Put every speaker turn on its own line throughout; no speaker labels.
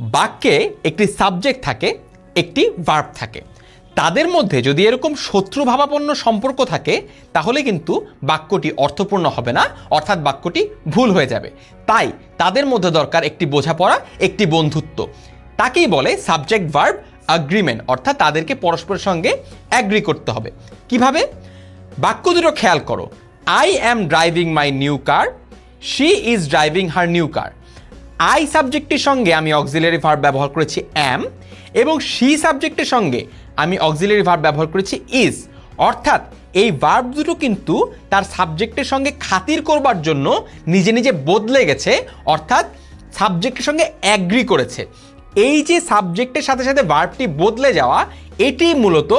বাক্যে একটি সাবজেক্ট থাকে, একটি ভার্ব থাকে। তাদের মধ্যে যদি এরকম শত্রুভাবাপন্ন সম্পর্ক থাকে, তাহলে কিন্তু বাক্যটি অর্থপূর্ণ হবে না, অর্থাৎ বাক্যটি ভুল হয়ে যাবে। তাই তাদের মধ্যে দরকার একটি বোঝাপড়া, একটি বন্ধুত্ব। তাকেই বলে সাবজেক্ট ভার্ব অ্যাগ্রিমেন্ট অর্থাৎ তাদেরকে পরস্পরের সঙ্গে অ্যাগ্রি করতে হবে। কীভাবে? বাক্য দুটো খেয়াল করো। I am driving my new car she is driving her new car I সাবজেক্টের সঙ্গে আমি অক্সিলারি ভার্ব ব্যবহার করেছি অ্যাম এবং সি সাবজেক্টের সঙ্গে আমি অক্সিলারি ভার্ব ব্যবহার করেছি ইজ অর্থাৎ এই ভার্ব দুটো কিন্তু তার সাবজেক্টের সঙ্গে খাতির করবার জন্য নিজে নিজে বদলে গেছে, অর্থাৎ সাবজেক্টের সঙ্গে অ্যাগ্রি করেছে। এই যে সাবজেক্টের সাথে সাথে ভার্বটি বদলে যাওয়া, এটি মূলত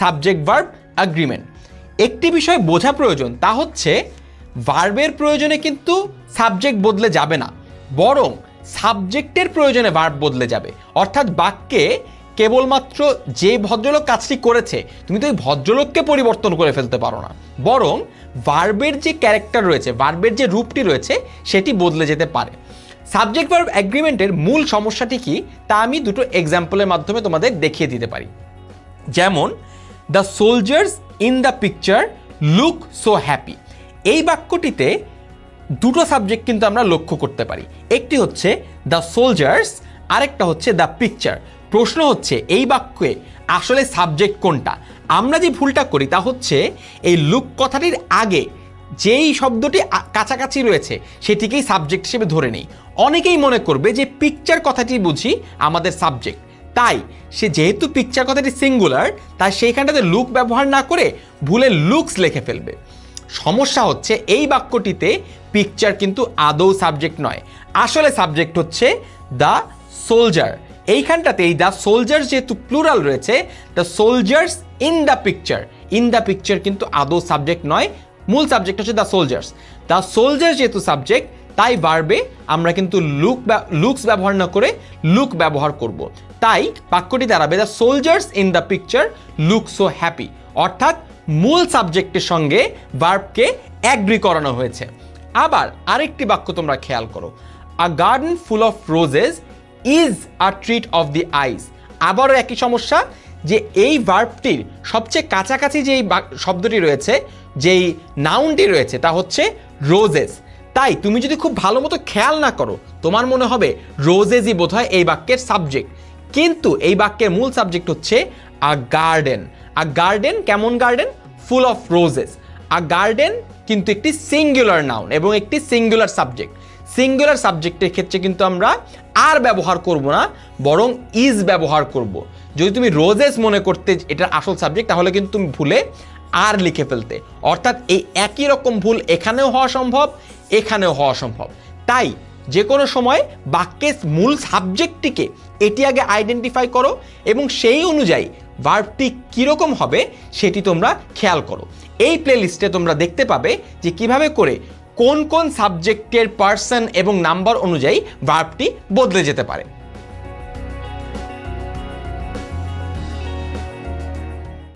সাবজেক্ট ভার্ব অ্যাগ্রিমেন্ট একটি বিষয় বোঝা প্রয়োজন, তা হচ্ছে ভার্বের প্রয়োজনে কিন্তু সাবজেক্ট বদলে যাবে না। বরং সাবজেক্টের প্রয়োজনে ভার্ব বদলে যাবে। অর্থাৎ বাক্যে কেবলমাত্র যে ভদ্রলোক কাজটি করেছে, তুমি তো ওই ভদ্রলোককে পরিবর্তন করে ফেলতে পারো না। বরং ভার্বের যে ক্যারেক্টার রয়েছে ভার্বের যে রূপটি রয়েছে, সেটি বদলে যেতে পারে। সাবজেক্ট ভার্ব অ্যাগ্রিমেন্টের মূল সমস্যাটি কি, তা আমি দুটো এক্সাম্পলের মাধ্যমে তোমাদের দেখিয়ে দিতে পারি। যেমন the soldiers in the picture look so happy এই বাক্যটিতে দুটো সাবজেক্ট কিন্তু আমরা লক্ষ্য করতে পারি। একটি হচ্ছে দ্য সোলজার্স আরেকটা হচ্ছে দ্য পিকচার প্রশ্ন হচ্ছে, এই বাক্যে আসলে সাবজেক্ট কোনটা? আমরা যে ভুলটা করি তা হচ্ছে, এই লুক কথাটির আগে যেই শব্দটি কাছাকাছি রয়েছে, সেটিকেই সাবজেক্ট হিসেবে ধরে নেই। অনেকেই মনে করবে যে পিকচার কথাটি বুঝি আমাদের সাবজেক্ট তাই, সে যেহেতু পিকচার কথাটি সিঙ্গুলার তাই সেইখানটাতে লুক ব্যবহার না করে ভুলে লুকস লিখে ফেলবে। সমস্যা হচ্ছে এই বাক্যটিতে পিকচার কিন্তু আদৌ সাবজেক্ট নয়। আসলে সাবজেক্ট হচ্ছে দ্য সোলজার এইখানটাতে এই দ্য সোলজার যেহেতু প্লুরাল রয়েছে the soldiers in the picture in the picture কিন্তু আদৌ সাবজেক্ট নয়, মূল সাবজেক্ট হচ্ছে দ্য সোলজার্স দ্য সোলজার যেহেতু সাবজেক্ট তাই বাড়বে আমরা কিন্তু লুক লুকস ব্যবহার না করে লুক ব্যবহার করব। তাই বাক্যটি দাঁড়াবে the soldiers in the picture look so happy অর্থাৎ মূল সাবজেক্টের সঙ্গে ভার্বকে অ্যাগ্রি করানো হয়েছে। আবার আরেকটি বাক্য তোমরা খেয়াল করো। A garden full of roses is a treat of the eyes আবারও একই সমস্যা, যে এই ভার্বটির সবচেয়ে কাছাকাছি যেই শব্দটি রয়েছে, যেই নাউনটি রয়েছে, তা হচ্ছে রোজেস তাই তুমি যদি খুব ভালো মতো খেয়াল না করো, তোমার মনে হবে রোজেসই বোধ হয় এই বাক্যের সাবজেক্ট কিন্তু এই বাক্যের মূল সাবজেক্ট হচ্ছে আ গার্ডেন আ গার্ডেন কেমন garden full of roses a garden কিন্তু একটি সিঙ্গুলার নাউন এবং একটি সিঙ্গুলার সাবজেক্ট সিঙ্গুলার সাবজেক্টের ক্ষেত্রে কিন্তু আমরা আর ব্যবহার করব না, বরং ইজ ব্যবহার করব। যদি তুমি রোজেস মনে করতে এটার আসল সাবজেক্ট তাহলে কিন্তু তুমি ভুলে আর লিখে ফেলতে। অর্থাৎ এই একই রকম ভুল এখানেও হওয়া সম্ভব, এখানেও হওয়া সম্ভব। তাই যে কোনো সময় বাক্যের মূল সাবজেক্টটিকে এটি আগে আইডেন্টিফাই করো এবং সেই অনুযায়ী ভার্বটি কীরকম হবে সেটি তোমরা খেয়াল করো। এই প্লেলিস্টে তোমরা দেখতে পাবে যে কীভাবে করে কোন কোন সাবজেক্টের পার্সন এবং নাম্বার অনুযায়ী ভার্বটি বদলে যেতে পারে।